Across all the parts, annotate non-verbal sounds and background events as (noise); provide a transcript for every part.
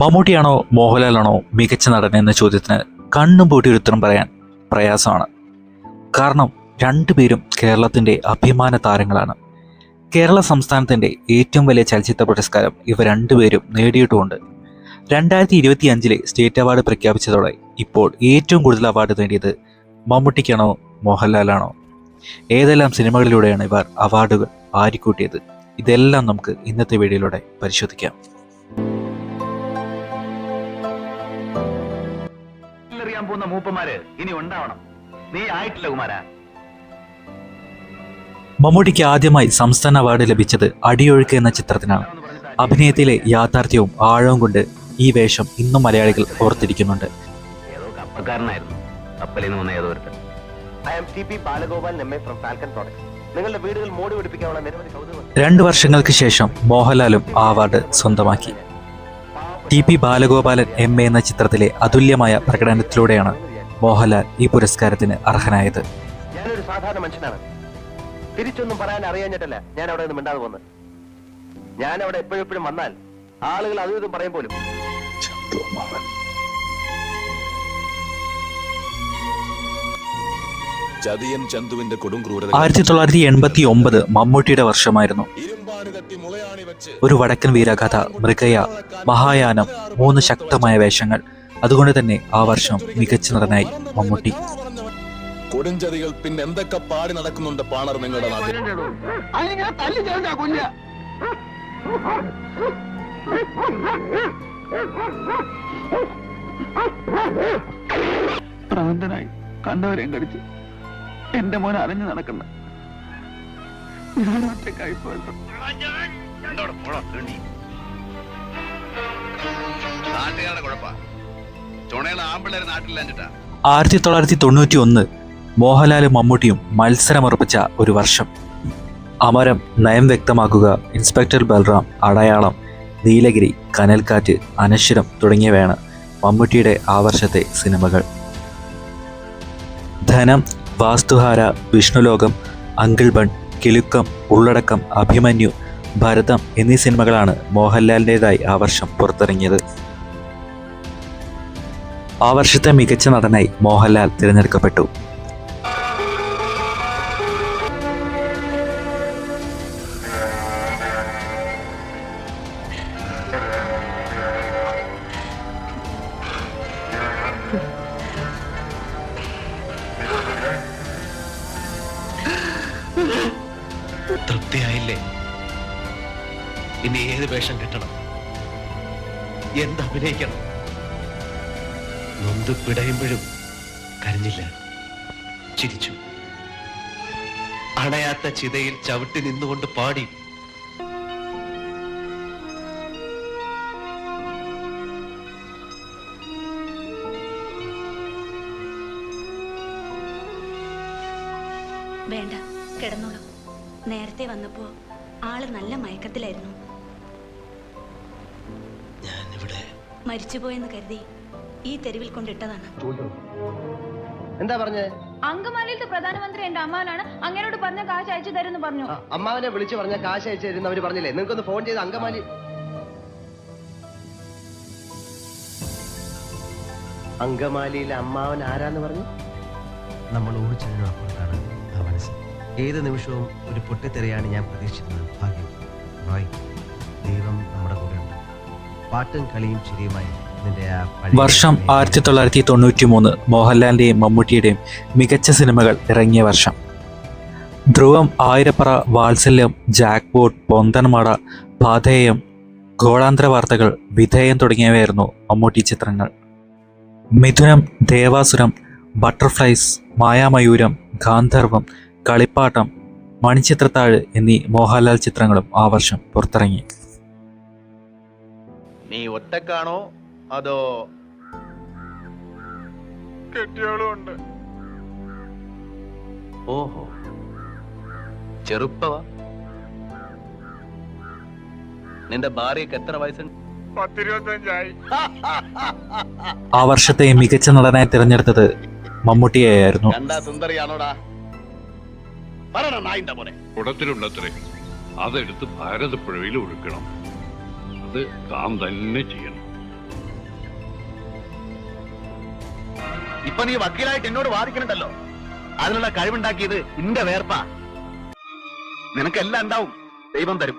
മമ്മൂട്ടിയാണോ മോഹൻലാലാണോ മികച്ച നടൻ എന്ന ചോദ്യത്തിന് കണ്ണും പൂട്ടി ഒരു ഉത്തരം പറയാൻ പ്രയാസമാണ്. കാരണം രണ്ടുപേരും കേരളത്തിന്റെ അഭിമാന താരങ്ങളാണ്. കേരള സംസ്ഥാനത്തിന്റെ ഏറ്റവും വലിയ ചലച്ചിത്ര പുരസ്കാരം ഇവ രണ്ടുപേരും നേടിയിട്ടുമുണ്ട്. രണ്ടായിരത്തി ഇരുപത്തി അഞ്ചിലെ സ്റ്റേറ്റ് അവാർഡ് പ്രഖ്യാപിച്ചതോടെ ഇപ്പോൾ ഏറ്റവും കൂടുതൽ അവാർഡ് നേടിയത് മമ്മൂട്ടിക്കാണോ മോഹൻലാലാണോ? ഏതെല്ലാം സിനിമകളിലൂടെയാണ് ഇവർ അവാർഡുകൾ ആരിക്കൂട്ടിയത്? ഇതെല്ലാം നമുക്ക് ഇന്നത്തെ വീഡിയോയിലൂടെ പരിശോധിക്കാം. മൂപ്പന്മാര് ഇനി ഉണ്ടാവണം. നീ ആയിട്ടില്ല കുമാര. മമ്മൂട്ടിക്ക് ആദ്യമായി സംസ്ഥാന അവാർഡ് ലഭിച്ചത് അടിയൊഴുക്ക് എന്ന ചിത്രത്തിനാണ്. അഭിനയത്തിലെ യാഥാർത്ഥ്യവും ആഴവും കൊണ്ട് ഈ വേഷം ഇന്നും മലയാളികൾ ഓർത്തിരിക്കുന്നുണ്ട്. ഏതോ കപ്പക്കാരനായിരുന്നു. കപ്പലിൽ നിന്ന് വന്ന ഏതോ ഒരുത്തൻ. I'm T P Balagopal M from Falcon Products നിങ്ങളുടെ വീടുകൾ മോടി പിടിപ്പിക്കാനുള്ള നിരവധി കൗതുകം രണ്ട് വർഷങ്ങൾക്ക് ശേഷം മോഹൻലാലും ആ അവാർഡ് സ്വന്തമാക്കി. T P Balagopalan M A എന്ന ചിത്രത്തിലെ അതുല്യമായ പ്രകടനത്തിലൂടെയാണ് മോഹൻലാൽ ഈ പുരസ്കാരത്തിന് അർഹനായത്. ഞാനൊരു സാധാരണ മനുഷ്യനാണ്. തിരിച്ചൊന്നും പറയാൻ അറിയാഞ്ഞിട്ടല്ല ഞാൻ അവിടെ നിന്ന് മിണ്ടാതെ പോകുന്നത് ഞാൻ അവിടെ എപ്പോഴും എപ്പോഴും വന്നാൽ ആളുകൾ അതും ഇതും പറയും പോലും. ആയിരത്തി തൊള്ളായിരത്തി എൺപത്തി ഒമ്പത് മമ്മൂട്ടിയുടെ വർഷമായിരുന്നു. ഒരു വടക്കൻ വീരകഥ മൃഗയ മഹായാനം മൂന്ന് ശക്തമായ വേഷങ്ങൾ. അതുകൊണ്ട് തന്നെ ആ വർഷം മികച്ച നടനായി മമ്മൂട്ടി. കൊടുംചതികൾ പിന്നെ എന്തൊക്കെ പാടി നടക്കുന്നുണ്ട് പാണർ നിങ്ങളുടെ നാട്ടിൽ? ഭ്രാന്തനായി കണ്ടവരെയും കടിച്ച് എന്റെ മോൻ അറിഞ്ഞു നടക്കുന്ന ആയിരത്തി തൊള്ളായിരത്തി തൊണ്ണൂറ്റി ഒന്ന് മോഹൻലാലും മമ്മൂട്ടിയും മത്സരമർപ്പിച്ച ഒരു വർഷം. അമരം നയം വ്യക്തമാക്കുക ഇൻസ്പെക്ടർ ബൽറാം അടയാളം നീലഗിരി കനൽക്കാറ്റ് അനശ്വരം തുടങ്ങിയവയാണ് മമ്മൂട്ടിയുടെ ആ വർഷത്തെ സിനിമകൾ. ധനം വാസ്തുഹാര വിഷ്ണുലോകം അങ്കിൾ ബൺ കിലുക്കം ഉള്ളടക്കം അഭിമന്യു ഭരതം എന്നീ സിനിമകളാണ് മോഹൻലാലിന്റെതായി ആ വർഷം പുറത്തിറങ്ങിയത്. ആ വർഷത്തെ മികച്ച നടനായി മോഹൻലാൽ തിരഞ്ഞെടുക്കപ്പെട്ടു. ഇനി ഏത് വേഷം കിട്ടണം? എന്ത് അഭിനയിക്കണം? നൊന്ത് പിടയുമ്പോഴും കരഞ്ഞില്ല. ചിരിച്ചു. അണയാത്ത ചിതയിൽ ചവിട്ടി നിന്നുകൊണ്ട് പാടി. വേണ്ട കിടന്നോളൂ. നേരത്തെ വന്നപ്പോ ആൾ നല്ല മയക്കത്തിലായിരുന്നു. മരിച്ചുപോയെന്ന് കരുതി ഈ തെരുവിൽ കൊണ്ടിട്ടതാണ്. എന്താ പറഞ്ഞേ? അങ്കമാലിയിലത്തെ പ്രധാനമന്ത്രി എന്റെ അമ്മാവനാണ്. അങ്ങനോട് പറഞ്ഞ കാശ് അയച്ചു തരുമെന്ന് പറഞ്ഞു. അമ്മാവനെ വിളിച്ചു പറഞ്ഞ കാശ് അയച്ചു തരുന്ന അവർ പറഞ്ഞില്ലേ? നിങ്ങൾക്കൊന്ന് ഫോൺ ചെയ്ത് അങ്കമാലി അങ്കമാലിയിലെ അമ്മാവൻ ആരാന്ന് പറഞ്ഞു? നമ്മൾ ഊഹിച്ചതിനും അപ്പുറത്താണ് ആ മനസ്സ്. ഏത് നിമിഷവും ഒരു പൊട്ടിത്തെറിയാണ് ഞാൻ പ്രതീക്ഷിക്കുന്നത്. ഭാഗ്യം. റോയ് ദൈവം നമ്മുടെ കൂടെയുണ്ട് പാട്ടും കളിയും ചിരിയുമായി വർഷം ആയിരത്തി തൊള്ളായിരത്തി തൊണ്ണൂറ്റി മൂന്ന് മോഹൻലാലിന്റെയും മമ്മൂട്ടിയുടെയും മികച്ച സിനിമകൾ ഇറങ്ങിയ വർഷം. ധ്രുവം ആയിരപ്പറ വാത്സല്യം ജാക്ക്ബോട്ട് പൊന്തൻമട പാതേയം ഗോളാന്തര വാർത്തകൾ വിധേയം തുടങ്ങിയവയായിരുന്നു മമ്മൂട്ടി ചിത്രങ്ങൾ. മിഥുനം ദേവാസുരം ബട്ടർഫ്ലൈസ് മായാമയൂരം ഗാന്ധർവം കളിപ്പാട്ടം മണിച്ചിത്രത്താഴ് എന്നീ മോഹൻലാൽ ചിത്രങ്ങളും ആ വർഷം പുറത്തിറങ്ങി. നീ ഒറ്റക്കാണോ അതോ ഓഹോ. ചെറുപ്പവാ. നിന്റെ ഭാര്യക്ക് എത്ര വയസ്സുണ്ട്? (laughs) ആ വർഷത്തെ മികച്ച നടനായി തിരഞ്ഞെടുത്തത് മമ്മൂട്ടിയായിരുന്നു കുടത്തിലുണ്ടത്രേ. അതെടുത്ത് ഭാരതപ്പുഴയിൽ ഒഴുക്കണം അത് താൻ തന്നെ ചെയ്യണം. ഇപ്പൊ നീ വക്കീലായിട്ട് എന്നോട് വാദിക്കണുണ്ടല്ലോ. അതിനുള്ള കഴിവുണ്ടാക്കിയത് ഇന്റെ വേർപ്പാ. നിനക്കെല്ലാം ഉണ്ടാവും ദൈവം തരും.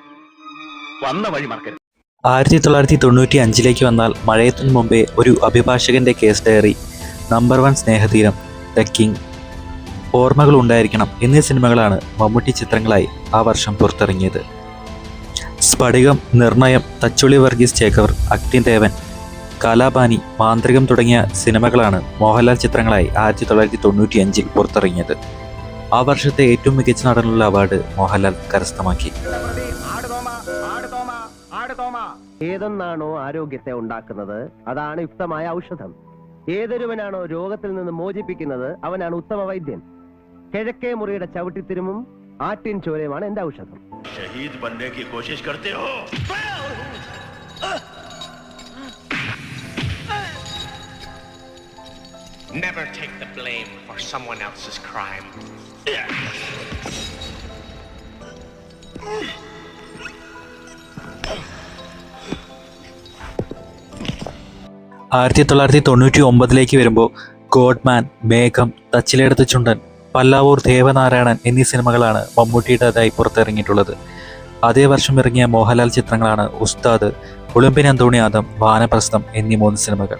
വന്ന വഴി മറക്കരുത്. ആയിരത്തി തൊള്ളായിരത്തി തൊണ്ണൂറ്റി അഞ്ചിലേക്ക് വന്നാൽ മഴയത്തിന് മുമ്പേ ഒരു അഭിഭാഷകന്റെ case diary. Number one Snehatheeram the king ഓർമ്മകൾ ഉണ്ടായിരിക്കണം എന്നീ സിനിമകളാണ് മമ്മൂട്ടി ചിത്രങ്ങളായി ആ വർഷം പുറത്തിറങ്ങിയത്. സ്ഫടികം നിർണയം തച്ചുളി വർഗീസ് ചേക്കവർ അക്ടിൻ ദേവൻ കാലാപാനി മാന്ത്രികം തുടങ്ങിയ സിനിമകളാണ് മോഹൻലാൽ ചിത്രങ്ങളായി ആയിരത്തി തൊള്ളായിരത്തി തൊണ്ണൂറ്റി അഞ്ചിൽ പുറത്തിറങ്ങിയത്. ആ വർഷത്തെ ഏറ്റവും മികച്ച നടനുള്ള അവാർഡ് മോഹൻലാൽ കരസ്ഥമാക്കി. ഏതെന്നാണോ ആരോഗ്യത്തെ ഉണ്ടാക്കുന്നത്? അതാണ് യുക്തമായ ഔഷധം. ഏതൊരുവനാണോ രോഗത്തിൽ നിന്ന് മോചിപ്പിക്കുന്നത്? അവനാണ് ഉത്തമ വൈദ്യൻ കിഴക്കേ മുറിയുടെ ചവിട്ടിത്തിരുമും ആട്ടിൻ ചോരയുമാണ് എന്റെ ഔഷധം. शहीद बनने की कोशिश करते हो Never take the blame for someone else's crime. ആയിരത്തി തൊള്ളായിരത്തി തൊണ്ണൂറ്റി ഒമ്പതിലേക്ക് വരുമ്പോൾ ഗോഡ്മാൻ മേഘം തച്ചിലെടുത്ത ചുണ്ടൻ പല്ലാവൂർ ദേവനാരായണൻ എന്നീ സിനിമകളാണ് മമ്മൂട്ടിയുടേതായി പുറത്തിറങ്ങിയിട്ടുള്ളത്. അതേ വർഷം ഇറങ്ങിയ മോഹൻലാൽ ചിത്രങ്ങളാണ് ഉസ്താദ് ഉളുമ്പിൻ അന്തോണിയാദം വാനപ്രസ്ഥം എന്നീ മൂന്ന് സിനിമകൾ.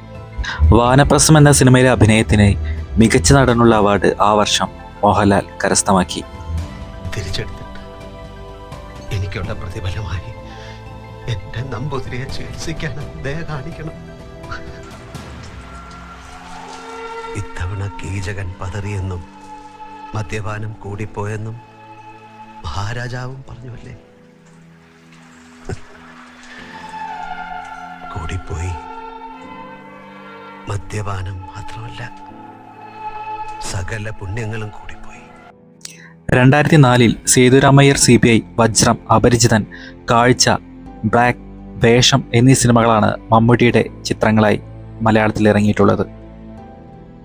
വാനപ്രസ്ഥം എന്ന സിനിമയിലെ അഭിനയത്തിന് മികച്ച നടനുള്ള അവാർഡ് ആ വർഷം മോഹൻലാൽ കരസ്ഥമാക്കി. എനിക്കുള്ള പ്രതിഫലമായി എന്റെ നമ്പൂതിരിയെ ചികിത്സിക്കാൻ ദയ കാണിക്കണം. ഇത്തവണ കീചകൻ പതറിയെന്നും മദ്യപാനം കൂടിപ്പോയെന്നും മഹാരാജാവും പറഞ്ഞുവല്ലേ? കൂടിപ്പോയി. മദ്യപാനം മാത്രമല്ല സകല പുണ്യങ്ങളും കൂടി രണ്ടായിരത്തി നാലിൽ സേതുരാമയ്യർ സി ബി ഐ വജ്രം അപരിചിതൻ കാഴ്ച ബ്ലാക്ക് വേഷം എന്നീ സിനിമകളാണ് മമ്മൂട്ടിയുടെ ചിത്രങ്ങളായി മലയാളത്തിൽ ഇറങ്ങിയിട്ടുള്ളത്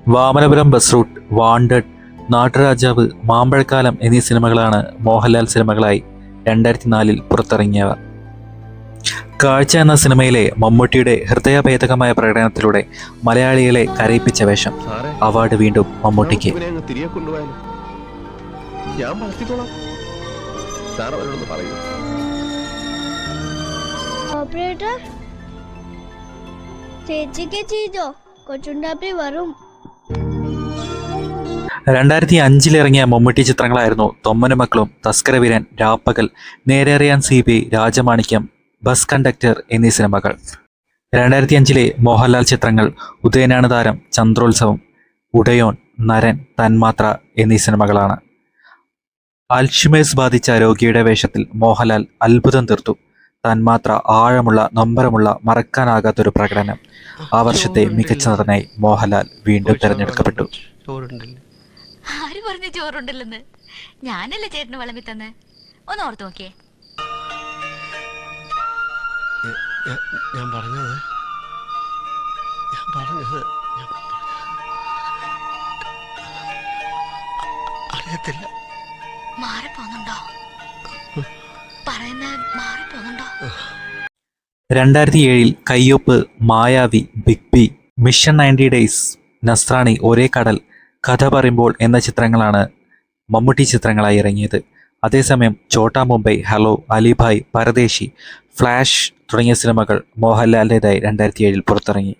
Vamanapuram Bus Route Wanted Natturajavu Mambazhakkalam എന്നീ സിനിമകളാണ് മോഹൻലാൽ സിനിമകളായി രണ്ടായിരത്തി നാലിൽ പുറത്തിറങ്ങിയവ. കാഴ്ച എന്ന സിനിമയിലെ മമ്മൂട്ടിയുടെ ഹൃദയഭേദകമായ പ്രകടനത്തിലൂടെ മലയാളികളെ കരയിപ്പിച്ച വേഷം. അവാർഡ് വീണ്ടും മമ്മൂട്ടിക്ക്. ഓപ്പറേറ്റർ ചേച്ചിക്ക് ചെയ്തോ? കൊച്ചുണ്ടാപ്പി വരും. രണ്ടായിരത്തി അഞ്ചിലിറങ്ങിയ മമ്മൂട്ടി ചിത്രങ്ങളായിരുന്നു തൊമ്മനും മക്കളും Thaskaraveeran Rappakal Nerariyan C B Rajamanikyam bus conductor എന്നീ സിനിമകൾ. രണ്ടായിരത്തി അഞ്ചിലെ മോഹൻലാൽ ചിത്രങ്ങൾ ഉദയനാണ് താരം ചന്ദ്രോത്സവം ഉടയോൺ നരൻ തന്മാത്ര എന്നീ സിനിമകളാണ്. അൽഷിമേഴ്സ് ബാധിച്ച രോഗിയുടെ വേഷത്തിൽ മോഹൻലാൽ അത്ഭുതം തീർത്തു. തന്മാത്ര ആഴമുള്ള നൊമ്പരമുള്ള മറക്കാനാകാത്തൊരു പ്രകടനം. ആ വർഷത്തെ മികച്ച നടനായി മോഹൻലാൽ വീണ്ടും തിരഞ്ഞെടുക്കപ്പെട്ടു. ആര് പറഞ്ഞു ചോറുണ്ടല്ലെന്ന്? ഞാനല്ലേ ചേട്ടന് വിളമ്പി തന്നെ. ഒന്ന് ഓർത്ത് നോക്കിയേ. ഞാൻ- ഞാൻ പറഞ്ഞത് ഞാൻ പറഞ്ഞത് ഞാൻ പറഞ്ഞത് അറിയത്തില്ല. മാറിപ്പോന്നുണ്ടോ? പറയുന്ന മാറിപ്പോന്നുണ്ടോ? രണ്ടായിരത്തി ഏഴിൽ Kaiyoppu Mayavi big B mission ninety days Nasrani Ore Kadal കഥ പറയുമ്പോൾ എന്ന ചിത്രങ്ങളാണ് മമ്മൂട്ടി ചിത്രങ്ങളായി ഇറങ്ങിയത്. അതേസമയം ചോട്ടാ മുംബൈ ഹലോ അലിഭായ് പരദേശി ഫ്ലാഷ് തുടങ്ങിയ സിനിമകൾ മോഹൻലാലിന്റെതായി രണ്ടായിരത്തി ഏഴിൽ പുറത്തിറങ്ങി.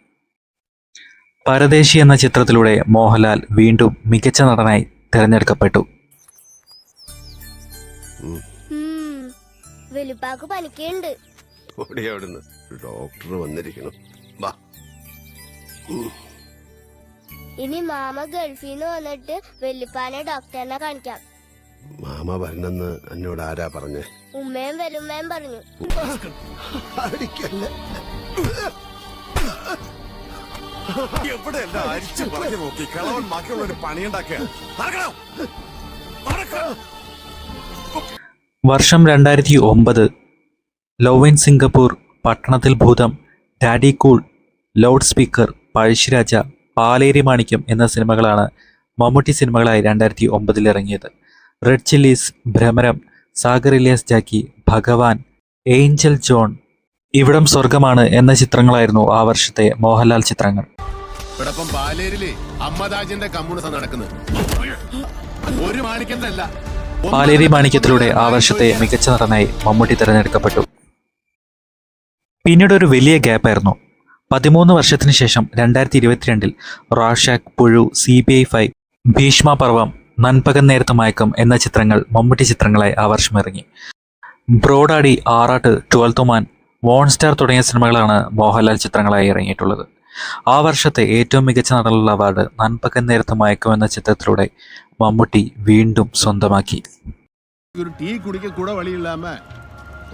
പരദേശി എന്ന ചിത്രത്തിലൂടെ മോഹൻലാൽ വീണ്ടും മികച്ച നടനായി തിരഞ്ഞെടുക്കപ്പെട്ടു. ഡോക്ടർ വന്നിരിക്കണം വാ. ഇനി മാമ ഗൾഫിൽ നിന്ന് വന്നിട്ട് വെല്ലുപ്പാനെ ഡോക്ടറിനെ കാണിക്കാം. മാമ വരണെന്ന് എന്നോട് ആരാ പറഞ്ഞേ? ഉമ്മയും വരുമ്മയും പറഞ്ഞു. എവിടെ അരിച്ചു പറഞ്ഞു നോക്കി? കിളവൻ ബാക്കിയുള്ളൊരു പണിയുണ്ടാക്കുക നടക്കണം. നടക്കണം. വർഷം രണ്ടായിരത്തി ഒമ്പത് ലവ് ഇൻ സിംഗപ്പൂർ പട്ടണത്തിൽ ഭൂതം Daddy Cool Loud Speaker Pazhassiraja Paleri Manikyam എന്ന സിനിമകളാണ് മമ്മൂട്ടി സിനിമകളായി രണ്ടായിരത്തി ഒമ്പതിൽ ഇറങ്ങിയത്. Red Chillies Bhramaram Sagar alias Jacky Bhagavan Angel John ഇവിടം സ്വർഗമാണ് എന്ന ചിത്രങ്ങളായിരുന്നു ആ വർഷത്തെ മോഹൻലാൽ ചിത്രങ്ങൾ. പാലേരിലെ അമ്മദാജിന്റെ കമ്മ്യൂണിസം നടക്കുന്നത്. ഒരു പാലേരി മാണിക്യത്തിലൂടെ ആ വർഷത്തെ മികച്ച നടനായി മമ്മൂട്ടി തിരഞ്ഞെടുക്കപ്പെട്ടു. പിന്നീട് ഒരു വലിയ ഗ്യാപ്പായിരുന്നു പതിമൂന്ന് വർഷത്തിന് ശേഷം രണ്ടായിരത്തി ഇരുപത്തിരണ്ടിൽ Rorschach Puzhu C B I five Bheeshma Parvam Nanpakal Nerathe മയക്കം എന്ന ചിത്രങ്ങൾ മമ്മൂട്ടി ചിത്രങ്ങളായി ആ വർഷം ഇറങ്ങി ബ്രോഡാഡി ആറാട്ട് ട്വൽത്തുമാൻ വോൺസ്റ്റാർ തുടങ്ങിയ സിനിമകളാണ് മോഹൻലാൽ ചിത്രങ്ങളായി ഇറങ്ങിയിട്ടുള്ളത്. ആ വർഷത്തെ ഏറ്റവും മികച്ച നടനുള്ള അവാർഡ് നൻപകൻ നേരത്തെ മയക്കം എന്ന ചിത്രത്തിലൂടെ മമ്മൂട്ടി വീണ്ടും സ്വന്തമാക്കി. ഒരു ടീ കുടിക്കാൻ കൂടെ വഴിയില്ലാമ.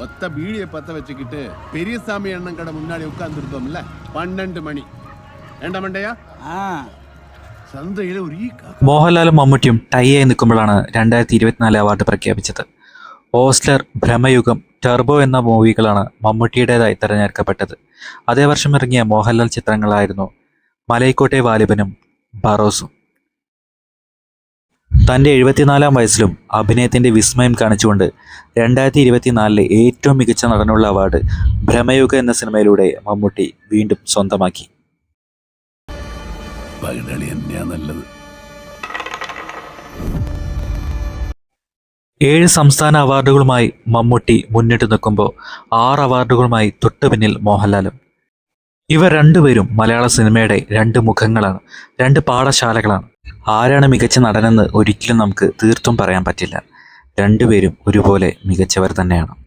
ஒத்த பீடியை பத்த வச்சுக்கிட்டு பெரியசாமி அண்ணன் கடை முன்னாடி உட்கார்ந்து இருப்போம்ல பன்னெண்டு மணி ஏண்டா மண்டையா சந்தையில ஒரு ஈ காக்கா മോഹൻലാലും മമ്മൂട്ടിയും ടൈയായി നിൽക്കുമ്പോഴാണ് രണ്ടായിരത്തി ഇരുപത്തിനാല് അവാർഡ് പ്രഖ്യാപിച്ചത് ഓസ്ലർ ഭ്രമയുഗം ടെർബോ എന്ന മൂവികളാണ് മമ്മൂട്ടിയുടേതായി തിരഞ്ഞെടുക്കപ്പെട്ടത് അതേ വർഷം ഇറങ്ങിയ മോഹൻലാൽ ചിത്രങ്ങളായിരുന്നു മലൈക്കോട്ടെ വാലിബനും ബറോസും തന്റെ എഴുപത്തിനാലാം വയസ്സിലും അഭിനയത്തിന്റെ വിസ്മയം കാണിച്ചുകൊണ്ട് രണ്ടായിരത്തി ഇരുപത്തിനാലിലെ ഏറ്റവും മികച്ച നടനുള്ള അവാർഡ് ഭ്രമയുഗ എന്ന സിനിമയിലൂടെ മമ്മൂട്ടി വീണ്ടും സ്വന്തമാക്കി. ഏഴ് സംസ്ഥാന അവാർഡുകളുമായി മമ്മൂട്ടി മുന്നിട്ട് നിൽക്കുമ്പോൾ ആറ് അവാർഡുകളുമായി തൊട്ടുപിന്നിൽ മോഹൻലാലും. ഇവർ രണ്ടുപേരും മലയാള സിനിമയുടെ രണ്ട് മുഖങ്ങളാണ് രണ്ട് പാഠശാലകളാണ്. ആരാണ് മികച്ച നടനെന്ന് ഒരിക്കലും നമുക്ക് തീർത്തും പറയാൻ പറ്റില്ല. രണ്ടുപേരും ഒരുപോലെ മികച്ചവർ തന്നെയാണ്.